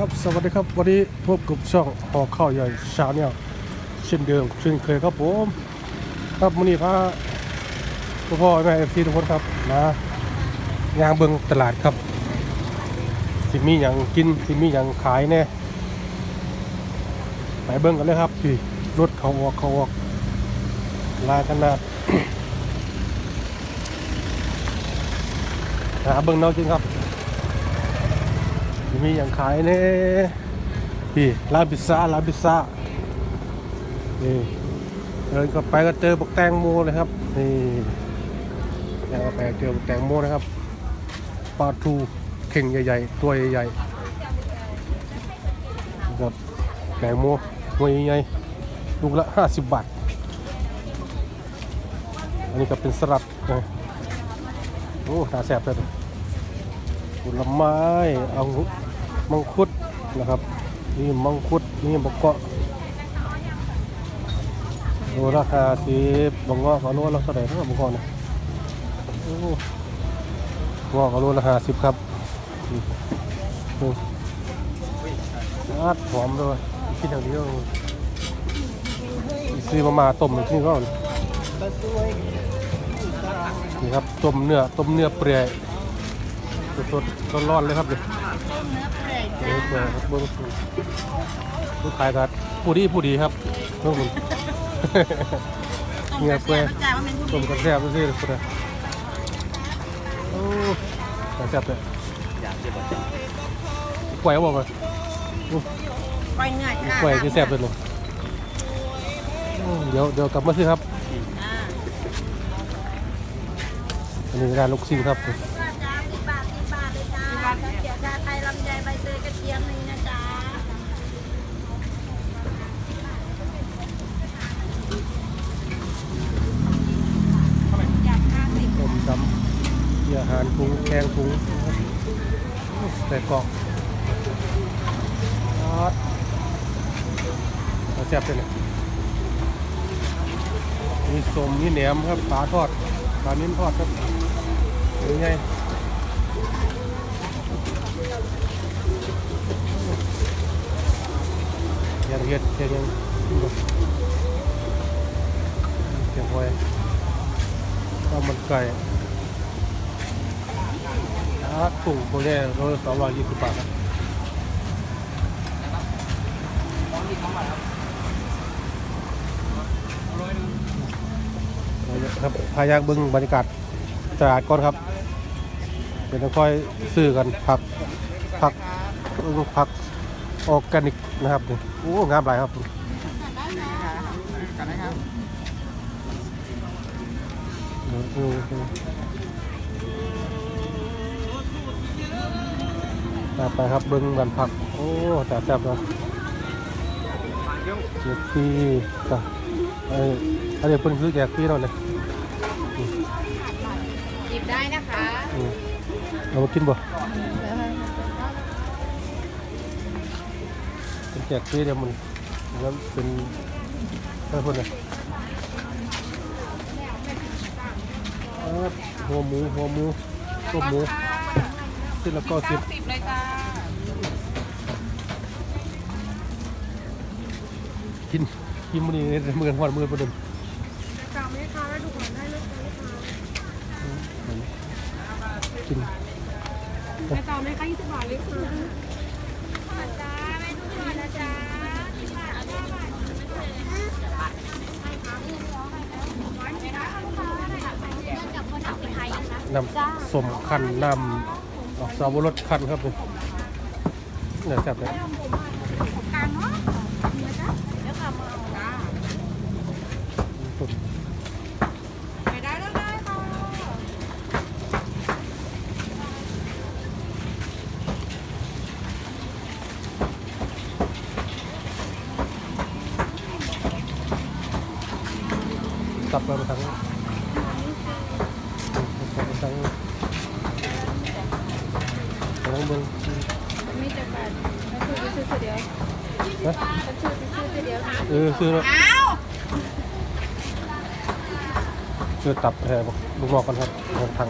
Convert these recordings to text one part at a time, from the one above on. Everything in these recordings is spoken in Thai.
ครับสวัสดีครับวันนี้พบกับช่องหอข้าวใหญ่ชาแนลเช่นเดิมเช่นเคยครับผมครับมื้อนี้พาพ่อพ่อแม่เอฟซีทุกคนครับมายางเบิงตลาดครับ สิมีอย่างกินสิมีอย่างขายแน่ไปเบิ่งกันเลยครับพี่รถเขาออกเขาออกลายกันนาดหาเบิ่งเนาจริงครับ มีอย่างขายเนี่ยพี่ร้านพิซซ่าร้านพิซซ่านี่เดินเข้าไปก็เจอบักแตงโมเลยครับนี่เดินเข้าไปเจอบักแตงโมนะครับปลาทูเข่งใหญ่ๆตัวใหญ่ๆกับแตงโมตัวใหญ่ๆลูกละ50 บาทอันนี้ก็เป็นสลัดนะโอ้ตาแสบเลยผลไม้เอา มังคุดนะครับ นี่มังคุดนี่บกเกาะโลราคาสิบบงเงาะก็โลละเท่าไหร่นะบกเกนะโอ้งอกก็โลละห้าสิบครับนี่นี่อาดหอมด้วยคิดอย่างเดียวซื้อมามาต้มที่นี่ก็นี่ครับต้มเนื้อต้มเนื้อเปื่อย สดๆร้อนๆเลยครับเลยเนื้อเปื่อยครับเบิ้งลูกขายกันผู้ดีผู้ดีครับเพิ่มมันเนื้อเปื่อยต้มกระแซบดูสิคุณนะโอ้กระแซบเลยกล้วยเอาบอกมาไปเงื่อยจ้ากล้วยกระแซบเลยเลยโอ้เดี๋ยวเดี๋ยวกลับมาซื้อครับอ่าอันนี้ร้านลูกซิ่งครับ จ้าสิบบาทสิบบาทเลยจ้าข้าวเขียวชาไทยลำไยใบเตยกระเทียมนี่นะจ๊ะ ต้มยำเกี่ยวอาหารปรุงแกงปรุงใส่กรอกทอดเอาแซ่บเลยเลยมีสมมีแหนมครับปลาทอดปลาเน้นทอดครับเป็นไงยังเฮ็ดเฮ็ดยังเกี่ยวไว้ข้าวมันไก่ ถ้าถุงพวกนี้โลละสองร้อยยี่สิบบาทครับครับพายักบิ้งบรรยากาศตลาดก่อนครับเป็นต้องค่อยซื้อกันผักผักผักออร์แกนิกนะครับนี่โอ้งามหลายครับอืมอืมอืมไไปครับเบิ้งกันผัก โอ้แต่แซ่บเนาะเจ็ดปีจ้ะไอ้อันนี้เพิ่นซื้อแจกฟรีเราเลยหยิบได้นะคะอืมเอามากินบ่เป็นแจกฟรีเดี๋ยวมันแล้วเป็นอะไรพวกนี้ครับหัวหมูหัวหมูต้มหมู สิ้นละเก็สิบสิบเลยจ้ากินกินมื้อนี้มือกันหอดมือประเดิมจ้าไม่ค้าได้ดูก่อนได้เลยกินแม่จ้าไม่ค้ายี่สิบบาทเลยค่ะจ้าไม่ดูก่อนนะจ้าน้ำสมคันน้ำออก สาวรสคันครับนี่เนี่ยแซ่บเลยกลางเนาะเดี๋ยวกลับเอาจ้าไปได้แล้วได้ค่ะกลับมาทางกลับมาทาง ลองเบิ่จักบามัซื้อไปซื้อตัวเดียวนะมัซื้อไปซื้อตัวเดียวเออซื้อแล้วซื้อตับแทนลูกบอกกันครับทางทาง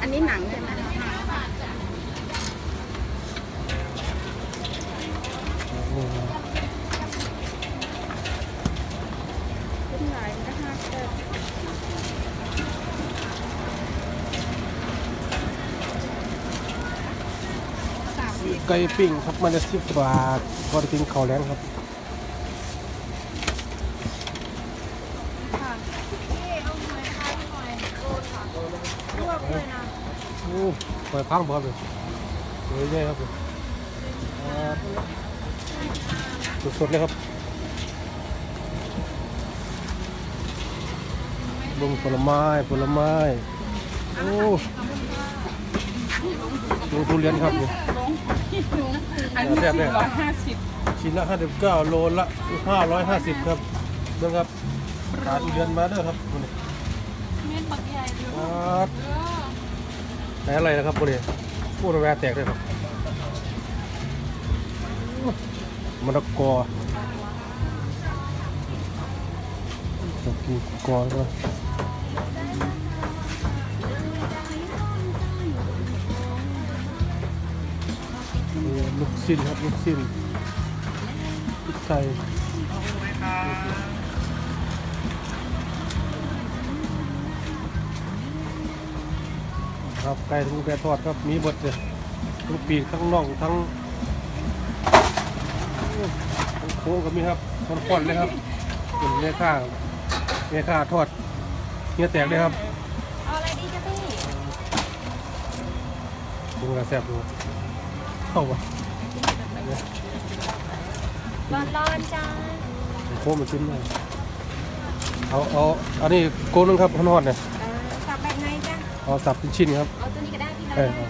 อันนี้หนังใช่ไหม ไก่ปิ้งครับมันจะสิบบาทก็ได้กินข้าวแรงครับค่ะพี่เอาหน่อยค่ะหน่อยโดนค่ะลวกเลยนะโอ้ปล่อยพังบ่ครับเลยเฮ้ยเนี่ยครับผมครับสดๆเลยครับบุงผลไม้ผลไม้โอ้ ดูทุเรียนครับนี่อันนี้แซ่บเลยร้อยห้าสิบชิ้นละ59โลละ550ครับเด้อครับหาทุเรียนมาเด้อครับคนนี้เม็ดปักใหญ่เลยครับไหนอะไรนะครับคนนี้พูดแวร์แตกเลยครับมะละกอจะกินกอแล้วนี่ ลูกชิ้นครับลูกชิ้นพริกไทยครับไก่ทุกไก่ทอดครับมีหมดเลยทั้งปีกทั้งน่องทั้งทั้งโค้งก็มีครับทั้งก้อนเลยครับเป็นเนื้อข้างเนื้อข้าทอดเนื้อแตกเลยครับเอาอะไรดีจ้ะพี่ดูกระแซ่บดูเข้าวะ ร้อนๆจ้าโค้งมันชิ้นได้เอาเอาอันนี้โกนึงครับพนอดเนี่ยเออสับแบบไหนจ้ะเอาสับเป็นชิ้นครับ เอาตัวนี้ก็ได้พี่เอละอคุ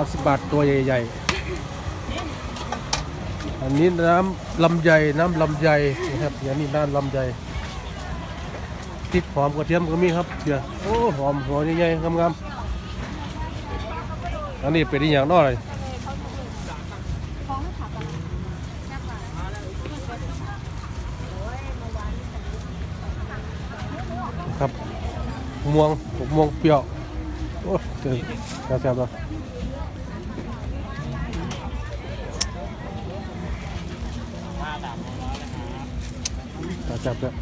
30 บาทตัวใหญ่ๆ อันนี้น้ำลำไยน้ำลำไยนะครับอย่างนี้น้ำลำไยพริกหอมกระเทียมก็มีครับเดี๋ยวโอ้หอมหัวใหญ่ๆงามๆอันนี้เป็นอีกอย่างน้อยครับม่วงมะม่วงเปรี้ยวโอ้เจ๋งแซ่บๆเลย แซ่บๆเลย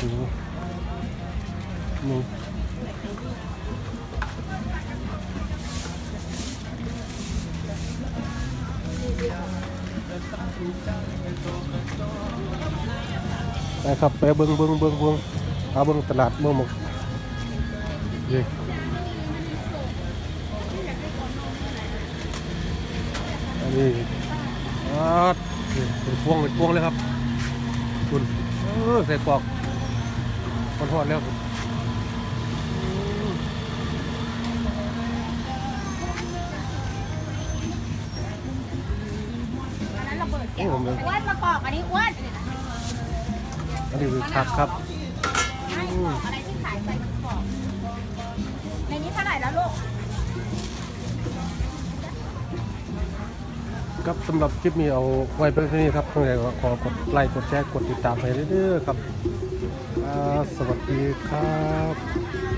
ดูนี่ไปครับไปเบิ้งเบิ้งเบิ้งเบิ้งหาเบิ้งตลาดเมื่อหมกเย่อันนี้อา เป็นพวงเป็นพวงเลยครับคุณเออใส่กรอกทอดๆแล้วคุณอันนั้นระเบิดโอ้แก้วผมเลยอ้วนมากอกอันนี้อ้วนอันนี้คือผักครับ ให้กอกอะไร ครับสำหรับคลิปนี้เอาไว้เพียงเท่านี้ครับทั้งหลานก็ขอกดไลค์กดแชร์กดติดตามให้เรื่อยๆครับ สวัสดีครับ